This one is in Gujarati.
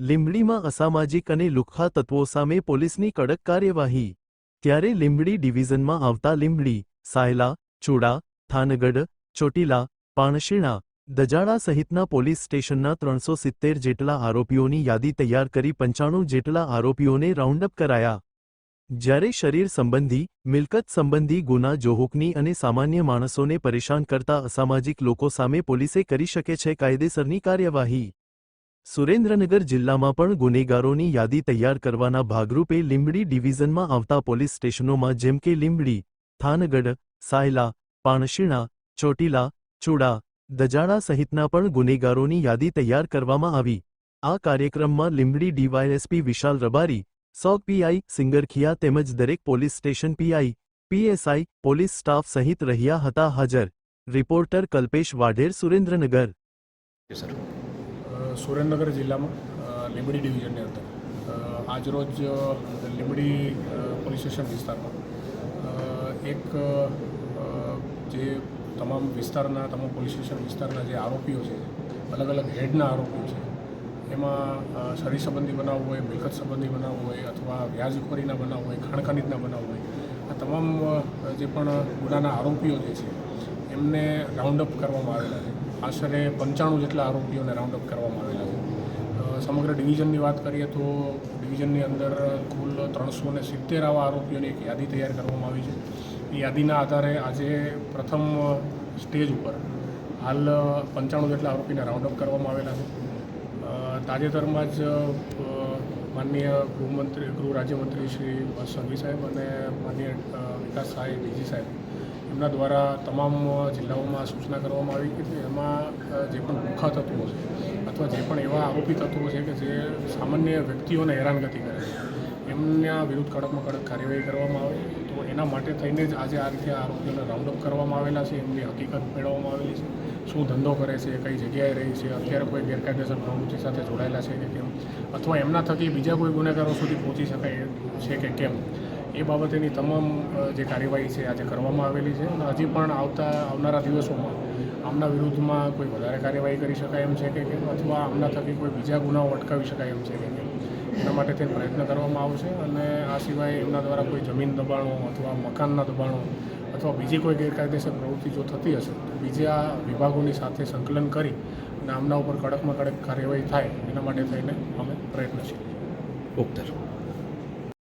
લીંબડીમાં અસામાજિક અને લુખ્ખા તત્વો સામે પોલીસની કડક કાર્યવાહી. ત્યારે લીંબડી ડિવિઝનમાં આવતા લીંબડી, સાયલા, ચૂડા, થાનગઢ, ચોટીલા, પાણશીણા, દજાડા સહિતના પોલીસ સ્ટેશનના ત્રણસો સિત્તેર જેટલા આરોપીઓની યાદી તૈયાર કરી પંચાણું જેટલા આરોપીઓને રાઉન્ડઅપ કરાયા. જ્યારે શરીર સંબંધી, મિલકત સંબંધી ગુના જોહુકની અને સામાન્ય માણસોને પરેશાન કરતા અસામાજિક લોકો સામે પોલીસે કરી શકે છે કાયદેસરની કાર્યવાહી. સુરેન્દ્રનગર જિલ્લામાં પણ ગુનેગારોની યાદી તૈયાર કરવાના ભાગરૂપે લીંબડી ડિવિઝનમાં આવતા પોલીસ સ્ટેશનોમાં જેમ કે લીંબડી, થાનગઢ, સાયલા, પાણશીણા, ચોટીલા, ચૂડા, દજાડા સહિતના પણ ગુનેગારોની યાદી તૈયાર કરવામાં આવી. આ કાર્યક્રમમાં લીંબડી ડીવાયએસપી વિશાલ રબારી સોક પીઆઈ સિંગરખિયા તેમજ દરેક police station PI PSI police staff સહિત રહ્યા હતા હાજર. રિપોર્ટર કલ્પેશ વાઢેર, સુરેન્દ્રનગર. સર. સુરેન્દ્રનગર જિલ્લામાં લીંબડી ડિવિઝનની અંદર. આજરોજ લીંબડી પોલીસ સ્ટેશન વિસ્તારમાં. એક જે તમામ વિસ્તારના, તમામ પોલીસ સ્ટેશન વિસ્તારના જે આરોપીઓ છે, અલગ અલગ હેડના આરોપીઓ છે, એમાં શરીર સંબંધી બનાવ હોય, મિલકત સંબંધી બનાવ હોય, અથવા વ્યાજખોરીના બનાવ હોય ખાણખાનીજના બનાવ હોય, આ તમામ જે પણ ગુનાના આરોપીઓ જે છે, એમને રાઉન્ડઅપ કરવામાં આવેલા છે. આશરે પંચાણું જેટલા આરોપીઓને રાઉન્ડઅપ કરવામાં આવેલા છે. સમગ્ર ડિવિઝનની વાત કરીએ તો ડિવિઝનની અંદર કુલ ત્રણસો ને સિત્તેર આવા આરોપીઓની એક યાદી તૈયાર કરવામાં આવી છે. એ યાદીના આધારે આજે પ્રથમ સ્ટેજ ઉપર હાલ પંચાણું જેટલા આરોપીને રાઉન્ડઅપ કરવામાં આવેલા છે. તાજેતરમાં જ માનનીય ગૃહમંત્રી, ગૃહ રાજ્યમંત્રી શ્રી સંઘી સાહેબ અને માનનીય વિકાસ સાહેબ ડીજી સાહેબ એમના દ્વારા તમામ જિલ્લાઓમાં સૂચના કરવામાં આવી કે એમાં જે પણ ભૂખા તત્વો છે અથવા જે પણ એવા આરોપી તત્વો છે કે જે સામાન્ય વ્યક્તિઓને હેરાનગતિ કરે છે, એમના વિરુદ્ધ કડકમાં કડક કાર્યવાહી કરવામાં આવે. તો એના માટે થઈને જ આજે આ રીતે આરોપીઓને રાઉન્ડઅપ કરવામાં આવેલા છે, એમની હકીકત મેળવવામાં આવેલી છે, શું ધંધો કરે છે, કઈ જગ્યાએ રહી છે, અત્યારે કોઈ ગેરકાયદેસર પ્રવૃત્તિ સાથે જોડાયેલા છે કે કેમ? અથવા એમના થકી બીજા કોઈ ગુનેગારો સુધી પહોંચી શકાય છે કે કેમ? એ બાબતેની તમામ જે કાર્યવાહી છે આજે કરવામાં આવેલી છે અને હજી પણ આવતા, આવનારા દિવસોમાં આમના વિરુદ્ધમાં કોઈ વધારે કાર્યવાહી કરી શકાય એમ છે કે કેમ? અથવા આમના થકી કોઈ બીજા ગુનાઓ અટકાવી શકાય એમ છે કે કેમ? એના માટે તે પ્રયત્ન કરવામાં આવશે અને આ સિવાય એમના દ્વારા કોઈ જમીન દબાણો અથવા મકાનના દબાણો અથવા બીજી કોઈ ગેરકાયદેસર પ્રવૃત્તિ જો થતી હશે, તો બીજા વિભાગોની સાથે સંકલન કરી અને આમના ઉપર કડકમાં કડક કાર્યવાહી થાય એના માટે થઈને અમે પ્રયત્નશીલ ઓકે